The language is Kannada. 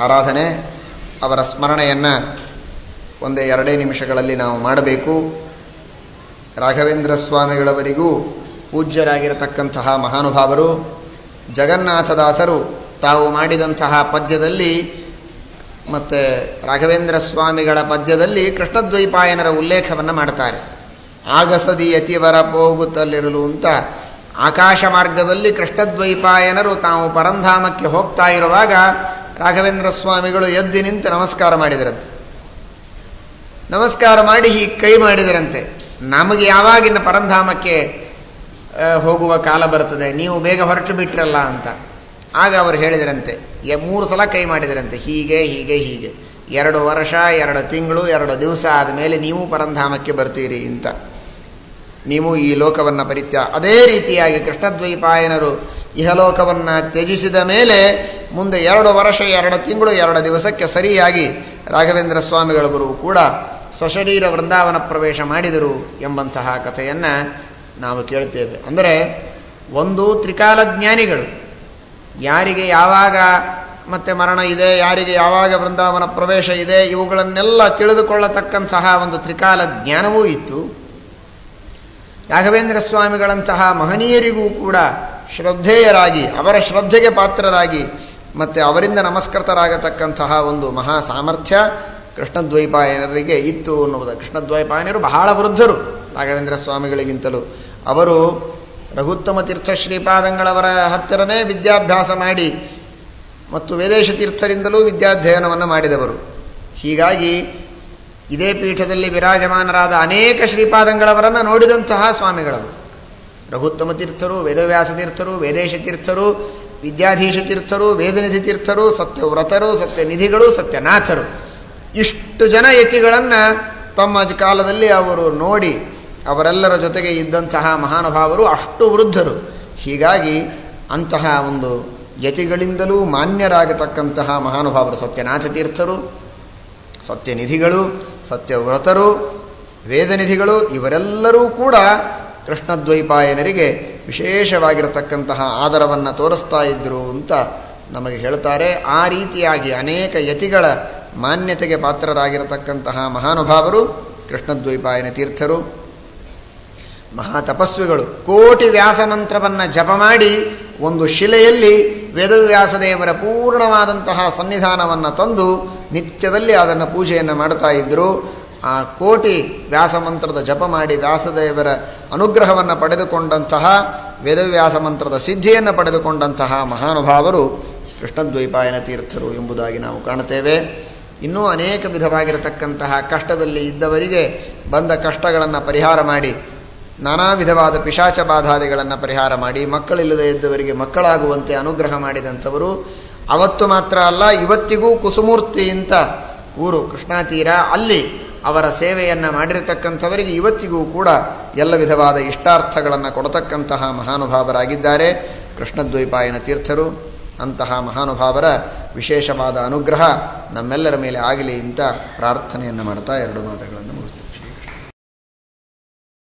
ಆರಾಧನೆ, ಅವರ ಸ್ಮರಣೆಯನ್ನು ಒಂದೇ ಎರಡೇ ನಿಮಿಷಗಳಲ್ಲಿ ನಾವು ಮಾಡಬೇಕು. ರಾಘವೇಂದ್ರ ಸ್ವಾಮಿಗಳವರಿಗೂ ಪೂಜ್ಯರಾಗಿರತಕ್ಕಂತಹ ಮಹಾನುಭಾವರು, ಜಗನ್ನಾಥದಾಸರು ತಾವು ಮಾಡಿದಂತಹ ಪದ್ಯದಲ್ಲಿ ಮತ್ತು ರಾಘವೇಂದ್ರ ಸ್ವಾಮಿಗಳ ಪದ್ಯದಲ್ಲಿ ಕೃಷ್ಣದ್ವೈಪಾಯನರ ಉಲ್ಲೇಖವನ್ನು ಮಾಡ್ತಾರೆ. ಆಗಸದಿ ಯತಿವರ ಹೋಗುತ್ತಲಿರಲು ಅಂತ ಆಕಾಶ ಮಾರ್ಗದಲ್ಲಿ ಕೃಷ್ಣದ್ವೈಪಾಯನರು ತಾವು ಪರಂಧಾಮಕ್ಕೆ ಹೋಗ್ತಾ ಇರುವಾಗ ರಾಘವೇಂದ್ರ ಸ್ವಾಮಿಗಳು ಎದ್ದು ನಿಂತು ನಮಸ್ಕಾರ ಮಾಡಿದರಂತೆ. ನಮಸ್ಕಾರ ಮಾಡಿ ಹೀಗೆ ಕೈ ಮಾಡಿದರಂತೆ. ನಮಗೆ ಯಾವಾಗಿನ ಪರಂಧಾಮಕ್ಕೆ ಹೋಗುವ ಕಾಲ ಬರ್ತದೆ ನೀವು ಬೇಗ ಹೊರಟು ಬಿಟ್ರಲ್ಲ ಅಂತ. ಆಗ ಅವರು ಹೇಳಿದರಂತೆ ಮೂರು ಸಲ ಕೈ ಮಾಡಿದರಂತೆ. ಹೀಗೆ ಹೀಗೆ ಹೀಗೆ. ಎರಡು ವರ್ಷ, ಎರಡು ತಿಂಗಳು, ಎರಡು ದಿವಸ ಆದಮೇಲೆ ನೀವು ಪರಂಧಾಮಕ್ಕೆ ಬರ್ತೀರಿ ಅಂತ. ನೀವು ಈ ಲೋಕವನ್ನು ಪರಿತ್ಯ ಅದೇ ರೀತಿಯಾಗಿ ಕೃಷ್ಣದ್ವೈಪಾಯನರು ಇಹಲೋಕವನ್ನು ತ್ಯಜಿಸಿದ ಮೇಲೆ ಮುಂದೆ ಎರಡು ವರ್ಷ, ಎರಡು ತಿಂಗಳು, ಎರಡು ದಿವಸಕ್ಕೆ ಸರಿಯಾಗಿ ರಾಘವೇಂದ್ರ ಸ್ವಾಮಿಗಳವರು ಕೂಡ ಸಶರೀರ ವೃಂದಾವನ ಪ್ರವೇಶ ಮಾಡಿದರು ಎಂಬಂತಹ ಕಥೆಯನ್ನು ನಾವು ಕೇಳ್ತೇವೆ. ಅಂದರೆ ಒಂದು ತ್ರಿಕಾಲ ಜ್ಞಾನಿಗಳು, ಯಾರಿಗೆ ಯಾವಾಗ ಮತ್ತೆ ಮರಣ ಇದೆ, ಯಾರಿಗೆ ಯಾವಾಗ ವೃಂದಾವನ ಪ್ರವೇಶ ಇದೆ, ಇವುಗಳನ್ನೆಲ್ಲ ತಿಳಿದುಕೊಳ್ಳತಕ್ಕಂತಹ ಒಂದು ತ್ರಿಕಾಲ ಜ್ಞಾನವೂ ಇತ್ತು. ರಾಘವೇಂದ್ರ ಸ್ವಾಮಿಗಳಂತಹ ಮಹನೀಯರಿಗೂ ಕೂಡ ಶ್ರದ್ಧೇಯರಾಗಿ, ಅವರ ಶ್ರದ್ಧೆಗೆ ಪಾತ್ರರಾಗಿ ಮತ್ತು ಅವರಿಂದ ನಮಸ್ಕೃತರಾಗತಕ್ಕಂತಹ ಒಂದು ಮಹಾ ಸಾಮರ್ಥ್ಯ ಕೃಷ್ಣದ್ವೈಪಾಯನರಿಗೆ ಇತ್ತು ಅನ್ನುವುದು. ಕೃಷ್ಣದ್ವೈಪಾಯನರು ಬಹಳ ವೃದ್ಧರು. ರಾಘವೇಂದ್ರ ಸ್ವಾಮಿಗಳಿಗಿಂತಲೂ. ಅವರು ರಘುತ್ತಮ ತೀರ್ಥ ಶ್ರೀಪಾದಂಗಳವರ ಹತ್ತಿರನೇ ವಿದ್ಯಾಭ್ಯಾಸ ಮಾಡಿ ಮತ್ತು ವೇದೇಶ ತೀರ್ಥರಿಂದಲೂ ವಿದ್ಯಾಧ್ಯಯನವನ್ನು ಮಾಡಿದವರು. ಹೀಗಾಗಿ ಇದೇ ಪೀಠದಲ್ಲಿ ವಿರಾಜಮಾನರಾದ ಅನೇಕ ಶ್ರೀಪಾದಂಗಳವರನ್ನು ನೋಡಿದಂತಹ ಸ್ವಾಮಿಗಳವರು. ರಘುತ್ತಮ ತೀರ್ಥರು, ವೇದವ್ಯಾಸ ತೀರ್ಥರು, ವೇದೇಶ ತೀರ್ಥರು ವಿದ್ಯಾಧೀಶ ತೀರ್ಥರು ವೇದನಿಧಿ ತೀರ್ಥರು ಸತ್ಯವ್ರತರು, ಸತ್ಯನಿಧಿಗಳು, ಸತ್ಯನಾಥರು. ಇಷ್ಟು ಜನ ಯತಿಗಳನ್ನು ತಮ್ಮ ಕಾಲದಲ್ಲಿ ಅವರು ನೋಡಿ ಅವರೆಲ್ಲರ ಜೊತೆಗೆ ಇದ್ದಂತಹ ಮಹಾನುಭಾವರು ಅಷ್ಟು ವೃದ್ಧರು. ಹೀಗಾಗಿ ಅಂತಹ ಒಂದು ಯತಿಗಳಿಂದಲೂ ಮಾನ್ಯರಾಗತಕ್ಕಂತಹ ಮಹಾನುಭಾವರು ಸತ್ಯನಾಥ ತೀರ್ಥರು ಸತ್ಯನಿಧಿಗಳು, ಸತ್ಯವ್ರತರು, ವೇದನಿಧಿಗಳು, ಇವರೆಲ್ಲರೂ ಕೂಡ ಕೃಷ್ಣದ್ವೈಪಾಯನರಿಗೆ ವಿಶೇಷವಾಗಿರತಕ್ಕಂತಹ ಆದರವನ್ನು ತೋರಿಸ್ತಾ ಇದ್ದರು ಅಂತ ನಮಗೆ ಹೇಳ್ತಾರೆ. ಆ ರೀತಿಯಾಗಿ ಅನೇಕ ಯತಿಗಳ ಮಾನ್ಯತೆಗೆ ಪಾತ್ರರಾಗಿರತಕ್ಕಂತಹ ಮಹಾನುಭಾವರು, ಕೃಷ್ಣದ್ವೈಪಾಯನ ತೀರ್ಥರು ಮಹಾ ತಪಸ್ವಿಗಳು ಕೋಟಿ ವ್ಯಾಸ ಮಂತ್ರವನ್ನು ಜಪ ಮಾಡಿ ಒಂದು ಶಿಲೆಯಲ್ಲಿ ವೇದವ್ಯಾಸದೇವರ ಪೂರ್ಣವಾದಂತಹ ಸನ್ನಿಧಾನವನ್ನು ತಂದು ನಿತ್ಯದಲ್ಲಿ ಅದನ್ನು ಪೂಜೆಯನ್ನು ಮಾಡ್ತಾ ಇದ್ದರು ಆ ಕೋಟಿ ವ್ಯಾಸ ಮಂತ್ರದ ಜಪ ಮಾಡಿ ವ್ಯಾಸದೇವರ ಅನುಗ್ರಹವನ್ನು ಪಡೆದುಕೊಂಡಂತಹ ವೇದವ್ಯಾಸ ಮಂತ್ರದ ಸಿದ್ಧಿಯನ್ನು ಪಡೆದುಕೊಂಡಂತಹ ಮಹಾನುಭಾವರು ಕೃಷ್ಣದ್ವೈಪಾಯನ ತೀರ್ಥರು ಎಂಬುದಾಗಿ ನಾವು ಕಾಣುತ್ತೇವೆ. ಇನ್ನೂ ಅನೇಕ ವಿಧವಾಗಿರತಕ್ಕಂತಹ ಕಷ್ಟದಲ್ಲಿ ಇದ್ದವರಿಗೆ ಬಂದ ಕಷ್ಟಗಳನ್ನು ಪರಿಹಾರ ಮಾಡಿ, ನಾನಾ ವಿಧವಾದ ಪಿಶಾಚ ಬಾಧಾದಿಗಳನ್ನು ಪರಿಹಾರ ಮಾಡಿ, ಮಕ್ಕಳಿಲ್ಲದೆ ಇದ್ದವರಿಗೆ ಮಕ್ಕಳಾಗುವಂತೆ ಅನುಗ್ರಹ ಮಾಡಿದಂಥವರು, ಅವತ್ತು ಮಾತ್ರ ಅಲ್ಲ, ಇವತ್ತಿಗೂ ಕುಸುಮೂರ್ತಿ ಅಂತ ಊರು ಕೃಷ್ಣಾತೀರ ಅಲ್ಲಿ ಅವರ ಸೇವೆಯನ್ನು ಮಾಡಿರತಕ್ಕಂಥವರಿಗೆ ಇವತ್ತಿಗೂ ಕೂಡ ಎಲ್ಲ ವಿಧವಾದ ಇಷ್ಟಾರ್ಥಗಳನ್ನು ಕೊಡತಕ್ಕಂತಹ ಮಹಾನುಭಾವರಾಗಿದ್ದಾರೆ. ಕೃಷ್ಣದ್ವೈಪಾಯನ ತೀರ್ಥರು, ಅಂತಹ ಮಹಾನುಭಾವರ ವಿಶೇಷವಾದ ಅನುಗ್ರಹ ನಮ್ಮೆಲ್ಲರ ಮೇಲೆ ಆಗಲಿ ಅಂತ ಪ್ರಾರ್ಥನೆಯನ್ನು ಮಾಡ್ತಾ ಎರಡು ಮಾತುಗಳನ್ನು ಮುಗಿಸ್ತಾರೆ